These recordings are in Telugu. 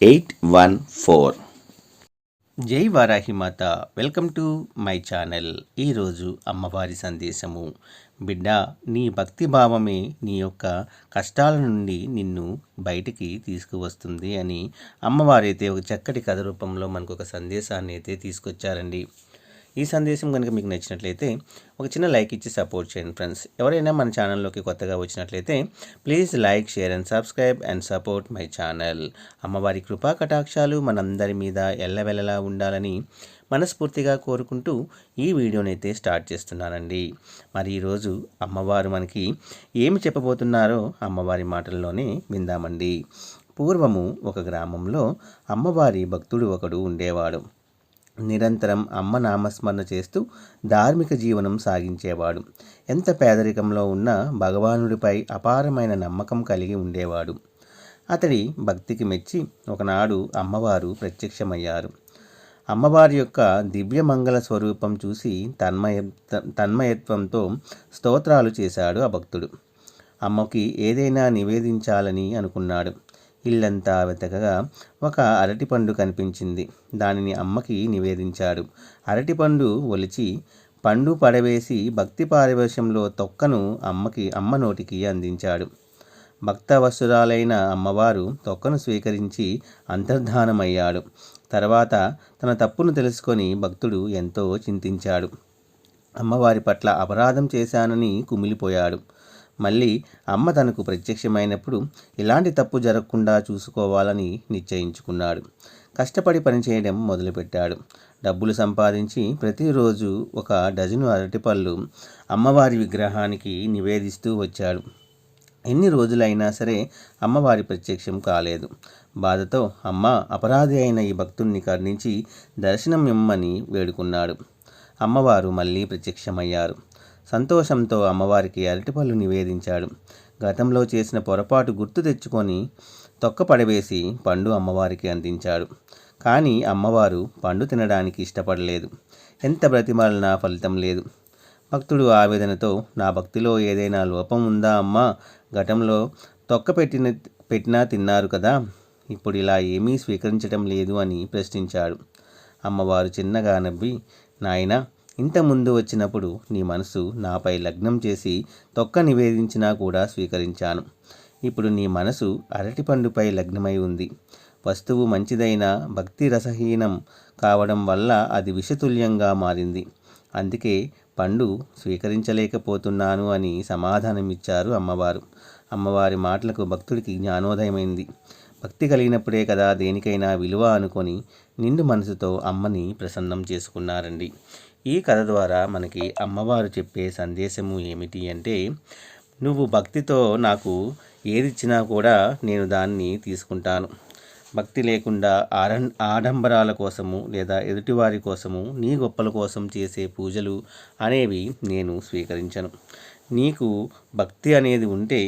eight one four. జై Varahi Mata welcome to my channel. ఈరోజు అమ్మవారి సందేశము. బిడ్డ నీ భక్తి భావమే నీ యొక్క కష్టాల నుండి నిన్ను బయటికి తీసుకువస్తుంది అని అమ్మవారైతే ఒక చక్కటి కథ రూపంలో మనకు ఒక సందేశాన్ని అయితే తీసుకొచ్చారండి. ఈ సందేశం కనుక మీకు నచ్చినట్లయితే ఒక చిన్న లైక్ ఇచ్చి సపోర్ట్ చేయండి ఫ్రెండ్స్ ఎవరైనా మన ఛానల్లోకి కొత్తగా వచ్చినట్లయితే please like share and subscribe and support my channel అమ్మవారి కృపా కటాక్షాలు మనందరి మీద ఎల్లవెల్లలా ఉండాలని మనస్ఫూర్తిగా కోరుకుంటూ ఈ వీడియోనైతే స్టార్ట్ చేస్తున్నానండి. మరి ఈరోజు అమ్మవారు మనకి ఏమి చెప్పబోతున్నారో అమ్మవారి మాటల్లోనే విందామండి. పూర్వము ఒక గ్రామంలో అమ్మవారి భక్తుడు ఒకడు ఉండేవాడు. నిరంతరం అమ్మ నామస్మరణ చేస్తూ ధార్మిక జీవనం సాగించేవాడు. ఎంత పేదరికంలో ఉన్నా భగవానుడిపై అపారమైన నమ్మకం కలిగి ఉండేవాడు. అతడి భక్తికి మెచ్చి ఒకనాడు అమ్మవారు ప్రత్యక్షమయ్యారు. అమ్మవారి యొక్క దివ్యమంగళ స్వరూపం చూసి తన్మయ తన్మయత్వంతో స్తోత్రాలు చేశాడు ఆ భక్తుడు. అమ్మకి ఏదైనా నివేదించాలని అనుకున్నాడు. ఇల్లంతా వెతకగా ఒక అరటిపండు కనిపించింది. దానిని అమ్మకి నివేదించాడు. అరటిపండు ఒలిచి పండు పడవేసి భక్తి పారివేశంలో తొక్కను అమ్మకి అమ్మ నోటికి అందించాడు. భక్తవసురాలైన అమ్మవారు తొక్కను స్వీకరించి అంతర్ధానమయ్యాడు. తర్వాత తన తప్పును తెలుసుకొని భక్తుడు ఎంతో చింతించాడు. అమ్మవారి పట్ల అపరాధం చేశానని కుమిలిపోయాడు. మళ్ళీ అమ్మ తనకు ప్రత్యక్షమైనప్పుడు ఇలాంటి తప్పు జరగకుండా చూసుకోవాలని నిశ్చయించుకున్నాడు. కష్టపడి పనిచేయడం మొదలుపెట్టాడు. డబ్బులు సంపాదించి ప్రతిరోజు ఒక డజను అరటిపళ్ళు అమ్మవారి విగ్రహానికి నివేదిస్తూ వచ్చాడు. ఎన్ని రోజులైనా సరే అమ్మవారి ప్రత్యక్షం కాలేదు. బాధతో అమ్మ అపరాధి అయిన ఈ భక్తుణ్ణి కరుణించి దర్శనం ఇమ్మని వేడుకున్నాడు. అమ్మవారు మళ్ళీ ప్రత్యక్షమయ్యారు. సంతోషంతో అమ్మవారికి అరటిపళ్ళు నివేదించాడు. గతంలో చేసిన పొరపాటు గుర్తు తెచ్చుకొని తొక్క పడవేసి పండు అమ్మవారికి అందించాడు. కానీ అమ్మవారు పండు తినడానికి ఇష్టపడలేదు. ఎంత బ్రతిమాలినా ఫలితం లేదు. భక్తుడు ఆవేదనతో నా భక్తిలో ఏదైనా లోపం ఉందా అమ్మా? గతంలో తొక్క పెట్టిన పెట్టినా తిన్నారు కదా? ఇప్పుడు ఇలా ఏమీ స్వీకరించడం లేదు అని ప్రశ్నించాడు. అమ్మవారు చిన్నగా నవ్వి నాయనా ఇంత ముందు వచ్చినప్పుడు నీ మనసు నాపై లగ్నం చేసి తొక్క నివేదించినా కూడా స్వీకరించాను. ఇప్పుడు నీ మనసు అరటిపండుపై లగ్నమై ఉంది. వస్తువు మంచిదైన భక్తి రసహీనం కావడం వల్ల అది విషతుల్యంగా మారింది. అందుకే పండు స్వీకరించలేకపోతున్నాను అని సమాధానమిచ్చారు అమ్మవారు. అమ్మవారి మాటలకు భక్తుడికి జ్ఞానోదయమైంది. భక్తి కలిగినప్పుడే కదా దేనికైనా విలువ అనుకొని నిండు మనసుతో అమ్మని ప్రసన్నం చేసుకున్నారండి. ఈ కథ ద్వారా మనకి అమ్మవారు చెప్పే సందేశము ఏమిటి అంటే నువ్వు భక్తితో నాకు ఏదిచ్చినా కూడా నేను దాన్ని తీసుకుంటాను. భక్తి లేకుండా ఆరం ఆడంబరాల కోసము లేదా ఎదుటివారి కోసము నీ గొప్పల కోసం చేసే పూజలు అనేవి నేను స్వీకరించను. నీకు భక్తి అనేది ఉంటే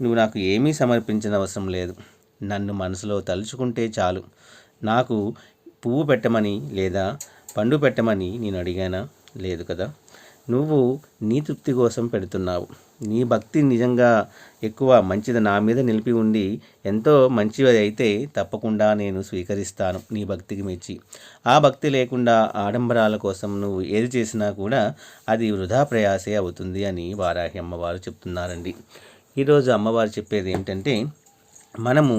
నువ్వు నాకు ఏమీ సమర్పించిన అవసరం లేదు. నన్ను మనసులో తలుచుకుంటే చాలు. నాకు పువ్వు పెట్టమని లేదా పండు పెట్టమని నేను అడిగానా? లేదు కదా. నువ్వు నీ తృప్తి కోసం పెడుతున్నావు. నీ భక్తి నిజంగా ఎక్కువ మంచిది నా మీద నిలిపి ఉండి ఎంతో మంచిది అయితే తప్పకుండా నేను స్వీకరిస్తాను నీ భక్తికి మెచ్చి ఆ భక్తి లేకుండా ఆడంబరాల కోసం నువ్వు ఏది చేసినా కూడా అది వృధా ప్రయాసే అవుతుంది అని వారాహి అమ్మవారు చెప్తున్నారండి. ఈరోజు అమ్మవారు చెప్పేది ఏంటంటే మనము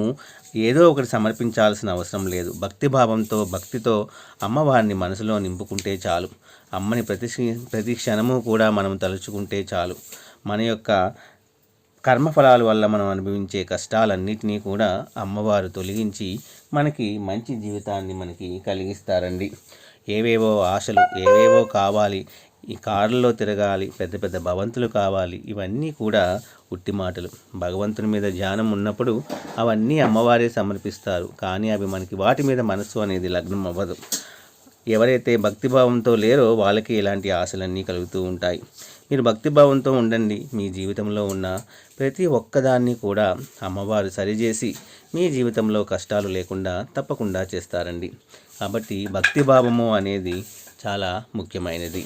ఏదో ఒకటి సమర్పించాల్సిన అవసరం లేదు. భక్తి భావంతో భక్తితో అమ్మవారిని మనసులో నింపుకుంటే చాలు. అమ్మని ప్రతి ప్రతి క్షణము కూడా మనం తలుచుకుంటే చాలు. మన యొక్క కర్మఫలాల వల్ల మనం అనుభవించే కష్టాలన్నిటినీ కూడా అమ్మవారు తొలగించి మనకి మంచి జీవితాన్ని మనకి కలిగిస్తారండి. ఏవేవో ఆశలు ఏవేవో కావాలి ఈ కారులో తిరగాలి పెద్ద పెద్ద భవంతులు కావాలి ఇవన్నీ కూడా ఉట్టి మాటలు. భగవంతుని మీద ధ్యానం ఉన్నప్పుడు అవన్నీ అమ్మవారే సమర్పిస్తారు. కానీ అవి మనకి వాటి మీద మనస్సు అనేది లగ్నం అవ్వదు. ఎవరైతే భక్తిభావంతో లేరో వాళ్ళకి ఇలాంటి ఆశలన్నీ కలుగుతూ ఉంటాయి. మీరు భక్తిభావంతో ఉండండి. మీ జీవితంలో ఉన్న ప్రతి ఒక్కదాన్ని కూడా అమ్మవారు సరిచేసి మీ జీవితంలో కష్టాలు లేకుండా తప్పకుండా చేస్తారండి. కాబట్టి భక్తిభావము అనేది చాలా ముఖ్యమైనది.